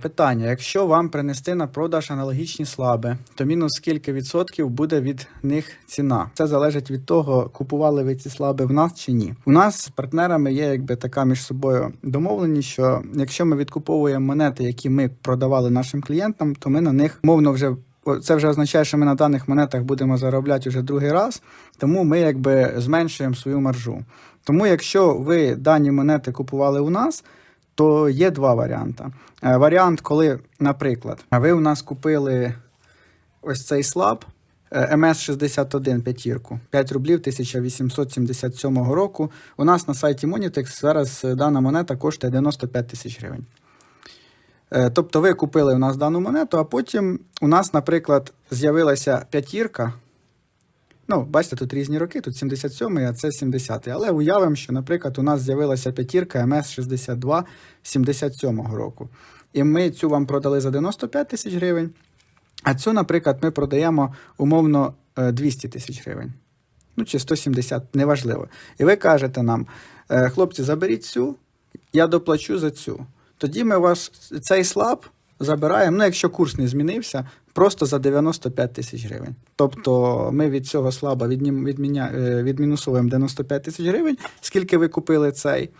Питання: якщо вам принести на продаж аналогічні слаби, то мінус скільки відсотків буде від них ціна? Це залежить від того, купували ви ці слаби в нас чи ні. У нас з партнерами є якби така між собою домовленість, що якщо ми відкуповуємо монети, які ми продавали нашим клієнтам, то ми на них мовно вже. Це вже означає, що ми на даних монетах будемо заробляти вже другий раз, тому ми якби зменшуємо свою маржу. Тому, якщо ви дані монети купували у нас, то є два варіанти. Е, Варіант, коли, наприклад, ви у нас купили ось цей слаб е, МС-61 п'ятірку, 5 рублів 1877 року. У нас на сайті Monitex зараз е, дана монета коштує 95 тисяч гривень. Тобто ви купили у нас дану монету, а потім у нас, наприклад, з'явилася п'ятірка. Ну, бачите, тут різні роки, тут 77-й, а це 70-й. Але уявимо, що, наприклад, у нас з'явилася п'ятірка МС-62 77-го року. І ми цю вам продали за 95 тисяч гривень, а цю, наприклад, ми продаємо умовно е, 200 тисяч гривень. Ну, чи 170, неважливо. І ви кажете нам, «Е, хлопці, заберіть цю, я доплачу за цю. Тоді ми ваш цей слаб забираємо, ну, якщо курс не змінився, просто за 95 тисяч гривень. Тобто ми від цього слаба відміня, е, відмінусуємо 95 тисяч гривень, скільки ви купили цей,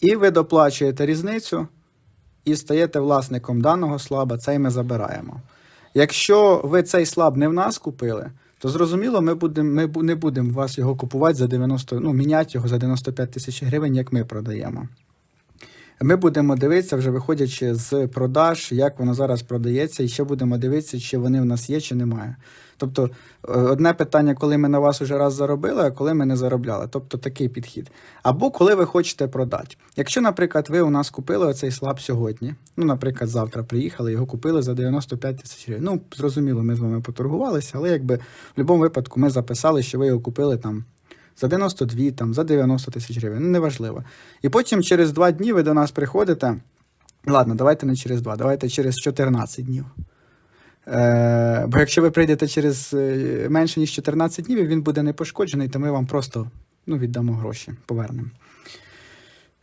і ви доплачуєте різницю і стаєте власником даного слаба, цей ми забираємо. Якщо ви цей слаб не в нас купили, то зрозуміло, ми, будем, ми не будемо вас його купувати за 90, ну, міняти його за 95 тисяч гривень, як ми продаємо. Ми будемо дивитися, вже виходячи з продаж, як воно зараз продається, і ще будемо дивитися, чи вони в нас є, чи немає. Тобто, е, одне питання, коли ми на вас уже раз заробили, а коли ми не заробляли. Тобто такий підхід. Або коли ви хочете продати. Якщо, наприклад, ви у нас купили оцей слаб сьогодні, ну, наприклад, завтра приїхали, його купили за 95 тисяч гривень. Ну, зрозуміло, ми з вами поторгувалися, але якби в будь-якому випадку ми записали, що ви його купили там за 92, там, за 90 тисяч гривень, ну неважливо. І потім через два дні ви до нас приходите. Ладно, давайте не через два, давайте через 14 днів. Е, бо якщо ви прийдете через е, менше, ніж 14 днів, він буде не пошкоджений, то ми вам просто ну, віддамо гроші, повернемо.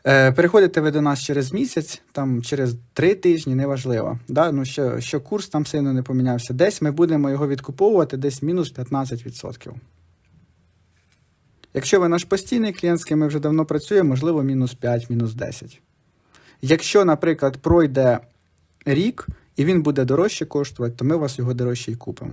Е, переходите ви до нас через місяць, там через три тижні, неважливо. Да? Ну, що, що курс там сильно не помінявся. Десь ми будемо його відкуповувати, десь мінус 15%. Якщо ви наш постійний клієнт, з ким ми вже давно працюємо, можливо, мінус 5, мінус 10. Якщо, наприклад, пройде рік і він буде дорожче коштувати, то ми вас його дорожче і купимо.